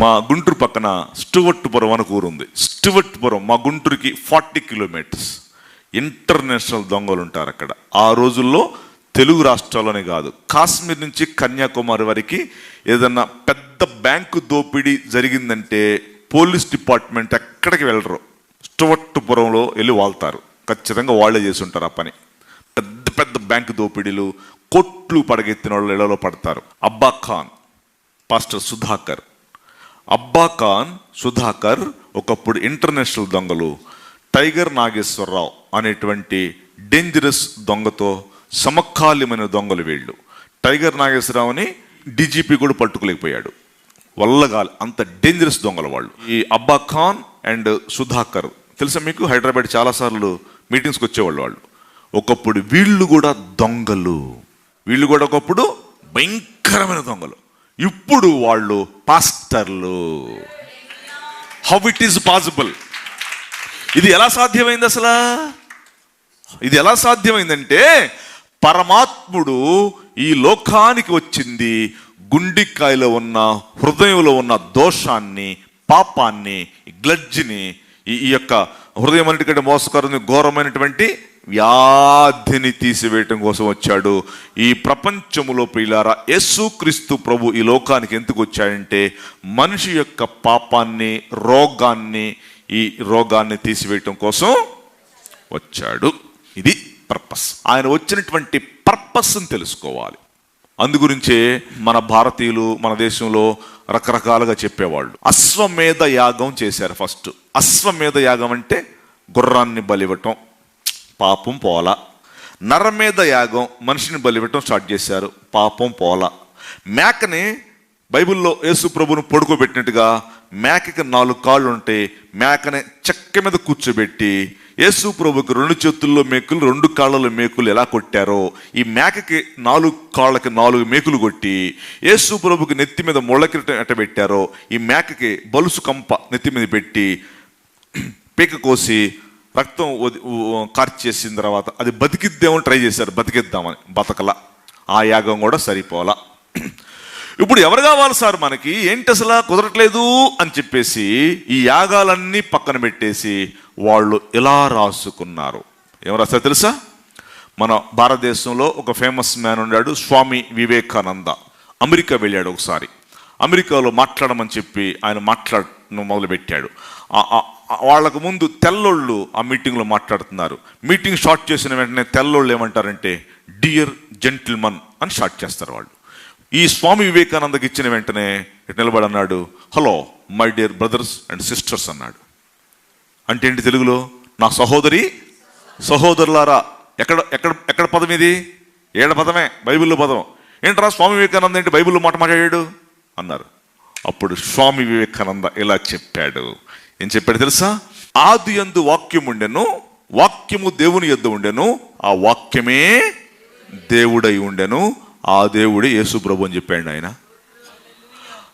మా గుంటూరు పక్కన స్టువర్ట్పురం అని ఊరుంది స్టువర్ట్పురం మా గుంటూరుకి ఫార్టీ కిలోమీటర్స్. ఇంటర్నేషనల్ దొంగలు ఉంటారు అక్కడ. ఆ రోజుల్లో తెలుగు రాష్ట్రాల్లోనే కాదు కాశ్మీర్ నుంచి కన్యాకుమారి వరకు ఏదన్నా పెద్ద బ్యాంకు దోపిడీ జరిగిందంటే పోలీస్ డిపార్ట్మెంట్ ఎక్కడికి వెళ్ళరు. స్టువర్ట్పురంలో వెళ్ళి వాళ్తారు. ఖచ్చితంగా వాళ్ళే చేసి ఉంటారు ఆ పని. పెద్ద పెద్ద బ్యాంకు దోపిడీలు కొట్లు పడగెత్తిన వాళ్ళు ఇళ్ళలో పడతారు. అబ్బా ఖాన్ పాస్టర్ సుధాకర్ అబ్బా ఖాన్ సుధాకర్ ఒకప్పుడు ఇంటర్నేషనల్ దొంగలు టైగర్ నాగేశ్వరరావు అనేటువంటి డేంజరస్ దొంగతో సమకాలీమైన దొంగలు వీళ్ళు. టైగర్ నాగేశ్వరరావుని డీజీపీ కూడా పట్టుకోలేకపోయాడు. వల్లగాలి అంత డేంజరస్ దొంగల వాళ్ళు. ఈ అబ్బా ఖాన్ అండ్ సుధాకర్ తెలుసా మీకు? హైదరాబాద్ చాలాసార్లు మీటింగ్స్కి వచ్చేవాళ్ళు వాళ్ళు. ఒకప్పుడు వీళ్ళు కూడా దొంగలు. వీళ్ళు కూడా ఒకప్పుడు భయంకరమైన దొంగలు. ఇప్పుడు వాళ్ళు మాస్టర్లు. హౌ ఇట్ ఈస్ పాసిబుల్ ఇది ఎలా సాధ్యమైంది అసలు? ఇది ఎలా సాధ్యమైందంటే పరమాత్ముడు ఈ లోకానికి వచ్చింది గుండికాయలో ఉన్న హృదయంలో ఉన్న దోషాన్ని పాపాన్ని గ్లడ్జిని ఈ యొక్క హృదయం అన్నిటికంటే మోసకరని ఘోరమైనటువంటి వ్యాధిని తీసివేయటం కోసం వచ్చాడు. ఈ ప్రపంచములో ప్రియులారా యేసుక్రీస్తు ప్రభు ఈ లోకానికి ఎందుకు వచ్చాడంటే మనిషి యొక్క పాపాన్ని రోగాన్ని ఈ రోగాన్ని తీసివేయటం కోసం వచ్చాడు. ఇది పర్పస్ ఆయన వచ్చినటువంటి పర్పస్ని తెలుసుకోవాలి. అందుగురించే మన భారతీయులు మన దేశంలో రకరకాలుగా చెప్పేవాళ్ళు. అశ్వమేధ యాగం చేశారు ఫస్ట్. అశ్వమేధ యాగం అంటే గుర్రాన్ని బలివ్వటం. పాపం పోల. నర మీద యాగం మనిషిని బలివ్వటం స్టార్ట్ చేశారు. పాపం పోల. మేకని బైబిల్లో యేసు ప్రభును పడుకోబెట్టినట్టుగా మేకకి నాలుగు కాళ్ళు ఉంటే మేకని చెక్క మీద కూర్చోబెట్టి యేసు ప్రభుకి రెండు చేతుల్లో మేకులు రెండు కాళ్ళలో మేకులు ఎలా కొట్టారో ఈ మేకకి నాలుగు కాళ్ళకి నాలుగు మేకులు కొట్టి యేసు ప్రభుకి నెత్తి మీద ముళ్ళకిరటం ఎట్టబెట్టారో ఈ మేకకి బలుసు కంప నెత్తి మీద పెట్టి పీక కోసి రక్తం వది- చేసిన తర్వాత అది బతికిద్దామని ట్రై చేశారు. బతికిద్దామని బతకల. ఆ యాగం కూడా సరిపోలా. ఇప్పుడు ఎవరు కావాలి సార్ మనకి? ఏంటి అసలు? కుదరట్లేదు అని చెప్పేసి ఈ యాగాలన్నీ పక్కన పెట్టేసి వాళ్ళు ఇలా రాసుకున్నారు. ఏం రాస్తారు తెలుసా? మన భారతదేశంలో ఒక ఫేమస్ మ్యాన్ ఉన్నాడు స్వామి వివేకానంద. అమెరికా వెళ్ళాడు ఒకసారి. అమెరికాలో మాట్లాడమని చెప్పి ఆయన మాట్లాడడం మొదలుపెట్టాడు. వాళ్ళకు ముందు తెల్లోళ్ళు ఆ మీటింగ్లో మాట్లాడుతున్నారు. మీటింగ్ స్టార్ట్ చేసిన వెంటనే తెల్లోళ్ళు ఏమంటారంటే డియర్ జెంటిల్మన్ అని స్టార్ట్ చేస్తారు వాళ్ళు. ఈ స్వామి వివేకానందకి ఇచ్చిన వెంటనే నిలబడన్నాడు నిలబడి అన్నాడు hello my dear brothers and sisters అన్నాడు. అంటే ఏంటి తెలుగులో? నా సహోదరి సహోదరులారా ఎక్కడ ఎక్కడ ఎక్కడ పదం ఇది? ఏడ పదమే? బైబిల్లో పదం. ఏంట్రా స్వామి వివేకానంద ఏంటి బైబిల్లో మాట మాట్లాడాడు? అన్నారు. అప్పుడు స్వామి వివేకానంద ఇలా చెప్పాడు. ఏం చెప్పాడు తెలుసా? ఆది యందు వాక్యం ఉండెను వాక్యము దేవుని యొద్ద ఉండెను ఆ వాక్యమే దేవుడై ఉండెను ఆ దేవుడే యేసు ప్రభు అని చెప్పాడు ఆయన.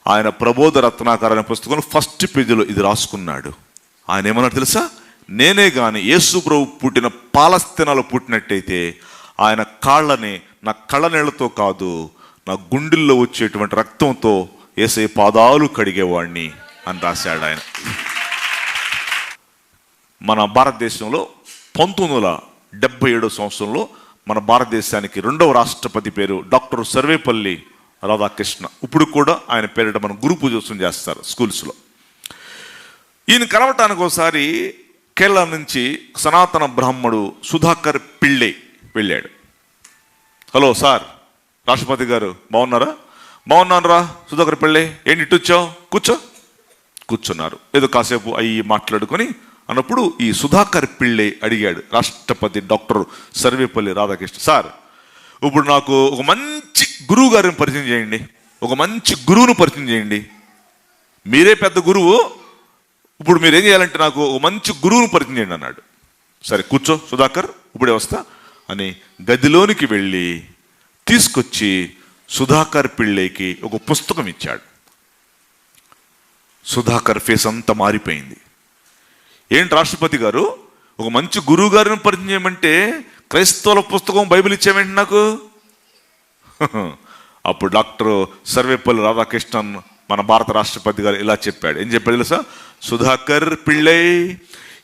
ఆయన ప్రబోధ రత్నాకర అనే పుస్తకం ఫస్ట్ పేజీలో ఇది రాసుకున్నాడు. ఆయన ఏమన్నాడు తెలుసా? నేనే కానీ యేసు ప్రభు పుట్టిన పాలస్తీనాలో పుట్టినట్టయితే ఆయన కాళ్ళని నా కళ్ళనీళ్ళతో కాదు నా గుండెల్లో వచ్చేటువంటి రక్తంతో ఏసే పాదాలు కడిగేవాడిని అని రాశాడు ఆయన. మన భారతదేశంలో పంతొమ్మిది వందల డెబ్బై ఏడో సంవత్సరంలో మన భారతదేశానికి రెండవ రాష్ట్రపతి పేరు డాక్టర్ సర్వేపల్లి రాధాకృష్ణ. ఇప్పుడు కూడా ఆయన పేరిట మనం గురు పూజోత్సవం చేస్తారు స్కూల్స్లో. ఈయన కలవటానికి ఒకసారి కేరళ నుంచి సనాతన బ్రాహ్మడు సుధాకర్ పిళ్ళే వెళ్ళాడు. హలో సార్ రాష్ట్రపతి గారు బాగున్నారా? బాగున్నానురా సుధాకర్ పిళ్ళే ఏంటి ఇటు వచ్చావు? కూర్చో. కూర్చున్నారు. ఏదో కాసేపు అయ్యి మాట్లాడుకొని అన్నప్పుడు ఈ సుధాకర్ పిళ్ళై అడిగాడు రాష్ట్రపతి డాక్టర్ సర్వేపల్లి రాధాకృష్ణ సార్ ఇప్పుడు నాకు ఒక మంచి గురువు గారిని పరిచయం చేయండి ఒక మంచి గురువును పరిచయం చేయండి. మీరే పెద్ద గురువు ఇప్పుడు మీరు ఏం చేయాలంటే నాకు ఒక మంచి గురువును పరిచయం చేయండి అన్నాడు. సరే కూర్చో సుధాకర్ ఇప్పుడే వస్తా అని గదిలోనికి వెళ్ళి తీసుకొచ్చి సుధాకర్ పిళ్ళైకి ఒక పుస్తకం ఇచ్చాడు. సుధాకర్ ఫేస్ అంతా మారిపోయింది. ఏంటి రాష్ట్రపతి గారు? ఒక మంచి గురువు గారిని పరిచయం చేయమంటే క్రైస్తవుల పుస్తకం బైబిల్ ఇచ్చామేంటి నాకు? అప్పుడు డాక్టర్ సర్వేపల్లి రాధాకృష్ణన్ మన భారత రాష్ట్రపతి గారు ఇలా చెప్పాడు. ఏం చెప్పాడు తెలుసా? సుధాకర్ పిళ్ళై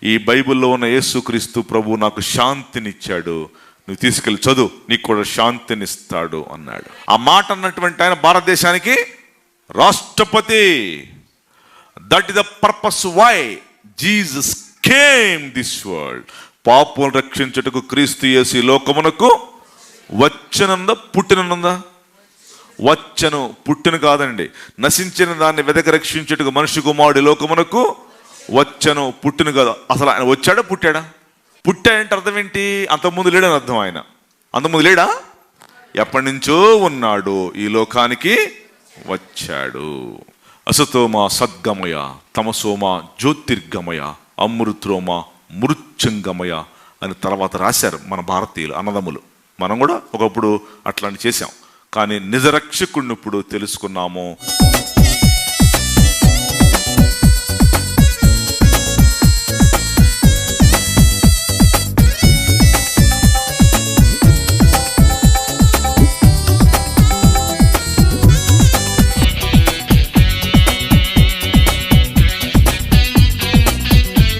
ఈ బైబిల్లో ఉన్న యేసుక్రీస్తు ప్రభు నాకు శాంతినిచ్చాడు. నువ్వు తీసుకెళ్ళి చదువు నీకు కూడా శాంతినిస్తాడు అన్నాడు. ఆ మాట అన్నటువంటి ఆయన భారతదేశానికి రాష్ట్రపతి. That is the purpose why Jesus came this world పాపులను రక్షించుటకు క్రీస్తు యేసు లోకమునకు వచ్చనందా పుట్టినందా? వచ్చను పుట్టిన కాదండి. నశించిన దాన్ని వెదక రక్షించుటకు మనిషి కుమారుడు లోకమునకు వచ్చను పుట్టిన కాదు. అసలు ఆయన వచ్చాడా పుట్టాడా? పుట్టాడంటే అర్థం ఏంటి? అంతకుముందు లేడని అర్థం ఆయన. అంతకుముందు లేడా? ఎప్పటి నుంచో ఉన్నాడు. ఈ లోకానికి వచ్చాడు. అసతోమ సద్గమయ తమసోమ జ్యోతిర్గమయ అమృత్రోమ మృత్యుంగమయ అని తర్వాత రాశారు మన భారతీయులు అన్నదమ్ములు. మనం కూడా ఒకప్పుడు అట్లాంటి చేశాం. కానీ నిజరక్షకుడిని ఇప్పుడు తెలుసుకున్నాము.